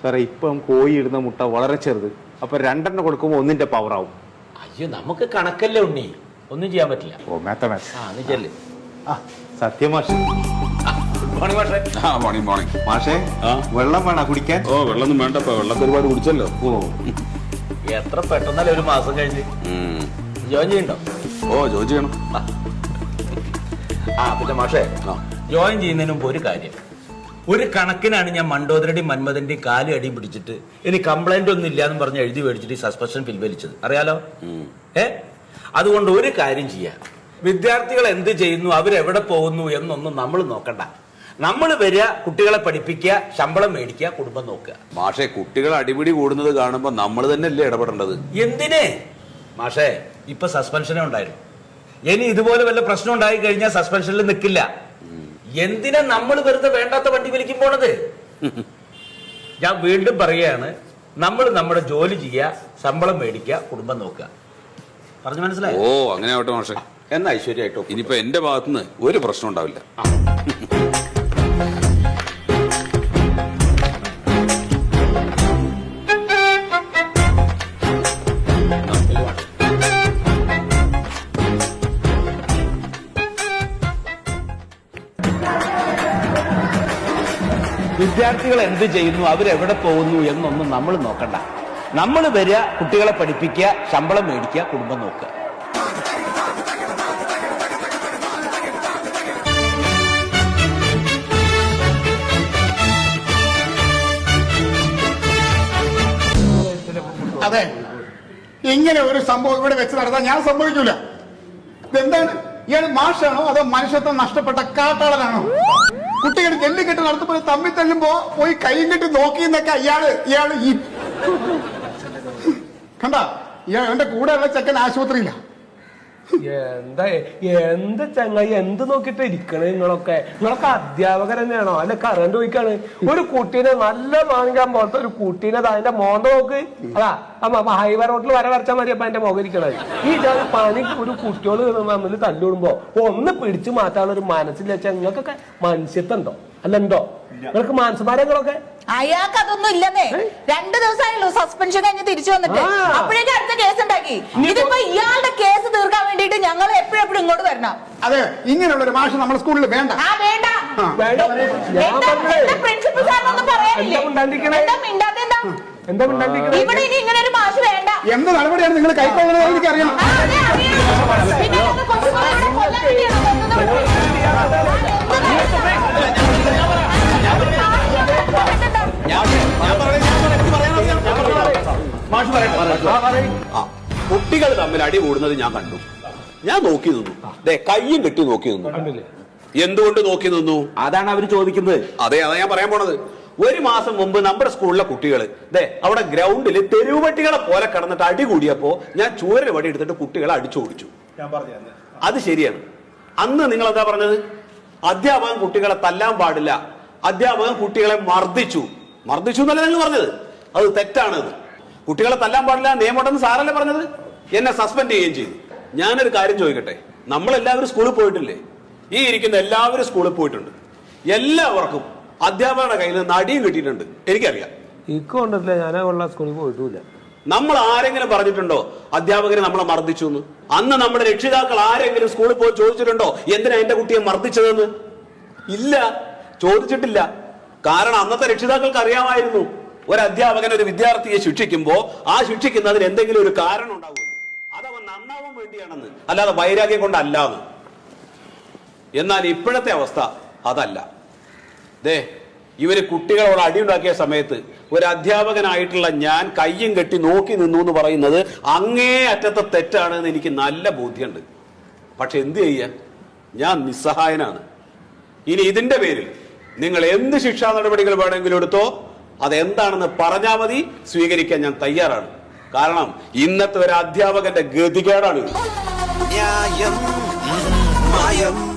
സാറേ ഇപ്പം കോഴി ഇടുന്ന മുട്ട വളരെ ചെറുത്. അപ്പൊ രണ്ടെണ്ണം കൊടുക്കുമ്പോൾ ഒന്നിന്റെ പവർ ആവും. അയ്യോ നമുക്ക് കണക്കല്ലേ ഉണ്ണി. ഒന്നും ചെയ്യാൻ പറ്റില്ല. ഓ മാത്തമാറ്റിക്സ് ആ നീ ചെല്ല്. ആ സത്യമാഷ് ഗുഡ് മോർണിംഗ് മാഷേ. ആ മോർണിംഗ് മോർണിംഗ് മാഷേ ആ? വെള്ളം വേണ കുടിക്കാൻ? ഓ വെള്ളമൊന്നും വേണ്ടപ്പോ വെള്ളം ഒരുപാട് കുടിച്ചല്ലോ. ഓ. എത്ര പെട്ടെന്നല്ലേ ഒരു മാസം കഴിഞ്ഞ്. ജോയിൻ ചെയ്യണ്ടോ? ഓ ജോയിൻ ചെയ്യണം. ആ പിന്നെ മാഷേ. ജോയിൻ ചെയ്യുന്നതിന് മുമ്പ് ഒരു കാര്യം. ഒരു കണക്കിനാണ് ഞാൻ മണ്ടോദരടി മന്മഥന്റെ കാലും അടിയും പിടിച്ചിട്ട് ഇനി കംപ്ലൈന്റ് ഒന്നും ഇല്ലാന്ന് പറഞ്ഞ് എഴുതി മേടിച്ചിട്ട് സസ്പെൻഷൻ പിൻവലിച്ചത് അറിയാലോ. ഏ? അതുകൊണ്ട് ഒരു കാര്യം ചെയ്യാം. വിദ്യാർത്ഥികൾ എന്ത് ചെയ്യുന്നു? അവരെവിടെ പോകുന്നു? എന്നൊന്നും നമ്മൾ നോക്കണ്ട. നമ്മൾ വരിക കുട്ടികളെ പഠിപ്പിക്കുക ശമ്പളം മേടിക്കുക കുടുംബം നോക്കുക. മാഷെ കുട്ടികൾ അടിപിടി കൂടുന്നത് കാണുമ്പോ നമ്മൾ തന്നെയല്ലേ ഇടപെടേണ്ടത്? എന്തിനെ? മാഷേ ഇപ്പൊ സസ്പെൻഷനേ ഉണ്ടായിരുന്നു. ഇനി ഇതുപോലെ വല്ല പ്രശ്നം ഉണ്ടായി കഴിഞ്ഞാൽ സസ്പെൻഷനിൽ നിൽക്കില്ല എന്തിനാ നമ്മൾ വെറുതെ വേണ്ടാത്ത വണ്ടി വലിക്കും പോണത്? ഞാൻ വീണ്ടും പറയുകയാണ് നമ്മൾ നമ്മുടെ ജോലി ചെയ്യുക ശമ്പളം മേടിക്കുക കുടുംബം നോക്കുക. പറഞ്ഞു മനസ്സിലായി? ഓ അങ്ങനെ ആവട്ടെ മാഷെ. എന്നാ ഐശ്വര്യമായിട്ടോ ഇനിയിപ്പോ എന്റെ ഭാഗത്തുനിന്ന് ഒരു പ്രശ്നം ഉണ്ടാവില്ല. വിദ്യാർത്ഥികൾ എന്ത് ചെയ്യുന്നു അവരെവിടെ പോകുന്നു എന്നൊന്നും നമ്മൾ നോക്കണ്ട. നമ്മൾ വരിക കുട്ടികളെ പഠിപ്പിക്കുക ശമ്പളം മേടിക്കുക കുടുംബം നോക്കുക. അതെ. ഇങ്ങനെ ഒരു സംഭവം ഇവിടെ വെച്ച് നടത്താൻ ഞാൻ സംഭവിക്കൂല. ഇതെന്താണ്? ഇയാൾ മാഷാണോ അതോ മനുഷ്യത്വം നഷ്ടപ്പെട്ട കാട്ടാളനാണോ? കുട്ടികൾ ജെല്ലിക്കെട്ട് നടത്തുമ്പോൾ തമ്മിൽ തല്ലുമ്പോ പോയി കൈയും കെട്ടി നോക്കി എന്നൊക്കെ ഇയാൾ ഇയാൾ ഈ കണ്ട? ഇയാൾ എന്റെ കൂടെയുള്ള ചെക്കൻ ആശുപത്രിയില്ല എന്താ എന്ത് ചങ്ങായി എന്ത് നോക്കിട്ട് ഇരിക്കണേ നിങ്ങളൊക്കെ? നിങ്ങളൊക്കെ അധ്യാപകർ തന്നെയാണോ? അല്ലെ കറണ്ട് പോയിക്കാണ് ഒരു കുട്ടീനെ നല്ല വാങ്ങിക്കാൻ പോലത്തെ ഒരു കുട്ടീനെ അതിന്റെ മോന്ത നോക്ക്. അതാ അമ്മ ഹൈവേ റോഡിൽ വര വരച്ചാൽ മതി അപ്പൊ എന്റെ മുഖം ഇരിക്കണത്. ഈ ജാതി പണി ഒരു കുട്ടികൾ തമ്മിൽ തല്ലിടുമ്പോ ഒന്ന് പിടിച്ചു മാറ്റാനുള്ള ഒരു മനസ്സിൽ വെച്ചാൽ നിങ്ങൾക്കൊക്കെ മനുഷ്യത്വം ഉണ്ടോ? അല്ല ഉണ്ടോ? നിങ്ങൾക്ക് മാനസമാരങ്ങളൊക്കെ അയാൾക്ക് അതൊന്നും ഇല്ലെന്നേ രണ്ടു ദിവസമായുള്ളൂ സസ്പെൻഷൻ കഴിഞ്ഞ് തിരിച്ചു വന്നിട്ട്. അപ്പോഴേക്കും അടുത്ത കേസ് ഉണ്ടാക്കി. ഇതിപ്പോ ഇയാളുടെ കേസ് തീർക്കാൻ വേണ്ടിട്ട് ഞങ്ങൾ എപ്പോഴും എപ്പോഴും ഇങ്ങോട്ട് വരണം. അതെ ഇങ്ങനെയുള്ള ഒരു മാഷ് നമ്മുടെ സ്കൂളിൽ വേണ്ട. ആ വേണ്ട. വേണ്ട എന്താ പ്രിൻസിപ്പൽ സാറിനൊന്നും പറയാനില്ലേ? എന്താ എന്താ? ഇവിടെ ഇനി ഇങ്ങനെ ഒരു മാഷ് വേണ്ട. എന്ത് നടപടിയാണ് നിങ്ങൾ കൈക്കൊള്ളുന്നത് എനിക്കറിയണം. കുട്ടികൾ തമ്മിൽ അടി കൂടുന്നത് ഞാൻ കണ്ടു. ഞാൻ നോക്കി നിന്നു. ദേ കയ്യും കെട്ടി നോക്കി നിന്നു. എന്തുകൊണ്ട് നോക്കി നിന്നു? അതാണ് അവർ ചോദിക്കുന്നത്. അതെ അതാ ഞാൻ പറയാൻ പോണത്. ഒരു മാസം മുമ്പ് നമ്മുടെ സ്കൂളിലെ കുട്ടികൾ ദേ അവിടെ ഗ്രൗണ്ടിൽ തെരുവുപട്ടികളെ പോലെ കിടന്നിട്ട് അടി കൂടിയപ്പോ ഞാൻ ചൂരൽ വടി എടുത്തിട്ട് കുട്ടികളെ അടിച്ചു ഓടിച്ചു. അത് ശരിയാണ്. അന്ന് നിങ്ങൾ എന്താ പറഞ്ഞത്? അധ്യാപകൻ കുട്ടികളെ തല്ലാൻ പാടില്ല. അധ്യാപകൻ കുട്ടികളെ മർദ്ദിച്ചു. മർദ്ദിച്ചു എന്നല്ല നിങ്ങൾ പറഞ്ഞത്. അത് തെറ്റാണ് കുട്ടികളെ തല്ലാൻ പാടില്ല നിയമമുണ്ടെന്ന് സാറല്ലേ പറഞ്ഞത്? എന്നെ സസ്പെൻഡ് ചെയ്യുകയും ചെയ്തു. ഞാനൊരു കാര്യം ചോദിക്കട്ടെ? നമ്മളെല്ലാവരും സ്കൂളിൽ പോയിട്ടില്ലേ? ഈ ഇരിക്കുന്ന എല്ലാവരും സ്കൂളിൽ പോയിട്ടുണ്ട്. എല്ലാവർക്കും അധ്യാപകരുടെ കയ്യിൽ നിന്ന് അടിയും കിട്ടിയിട്ടുണ്ട്. എനിക്കറിയാം. ഞാൻ ഉള്ള സ്കൂളിൽ പോയിട്ടില്ല. നമ്മൾ ആരെങ്കിലും പറഞ്ഞിട്ടുണ്ടോ? അധ്യാപകരെ നമ്മളെ മർദ്ദിച്ചു എന്ന് അന്ന് നമ്മുടെ രക്ഷിതാക്കൾ ആരെങ്കിലും സ്കൂളിൽ പോയി ചോദിച്ചിട്ടുണ്ടോ? എന്തിനാ എന്റെ കുട്ടിയെ മർദ്ദിച്ചതെന്ന്? ഇല്ല. ചോദിച്ചിട്ടില്ല. കാരണം അന്നത്തെ രക്ഷിതാക്കൾക്ക് അറിയാമായിരുന്നു. ഒരു അധ്യാപകൻ ഒരു വിദ്യാർത്ഥിയെ ശിക്ഷിക്കുമ്പോ ആ ശിക്ഷിക്കുന്നതിന് എന്തെങ്കിലും ഒരു കാരണം ഉണ്ടാവും അതവൻ നന്നാവാൻ വേണ്ടിയാണെന്ന്. അല്ലാതെ വൈരാഗ്യം കൊണ്ടല്ലാന്ന്. എന്നാൽ ഇപ്പോഴത്തെ അവസ്ഥ അതല്ല. ദേ ഇവർ കുട്ടികളോട് അടിയുണ്ടാക്കിയ സമയത്ത് ഒരു അധ്യാപകനായിട്ടുള്ള ഞാൻ കയ്യും കെട്ടി നോക്കി നിന്നു എന്ന് പറയുന്നത് അങ്ങേ അറ്റത്തെ തെറ്റാണെന്ന് എനിക്ക് നല്ല ബോധ്യമുണ്ട്. പക്ഷെ എന്ത് ചെയ്യാൻ ഞാൻ നിസ്സഹായനാണ്. ഇനി ഇതിന്റെ പേരിൽ നിങ്ങൾ എന്ത് ശിക്ഷാ നടപടികൾ വേണമെങ്കിലും എടുത്തോ? അതെന്താണെന്ന് പറഞ്ഞാൽ മതി സ്വീകരിക്കാൻ ഞാൻ തയ്യാറാണ്. കാരണം ഇന്നത്തെ ഒരു അധ്യാപകന്റെ ഗതികേടാണ് ന്യായം മായം.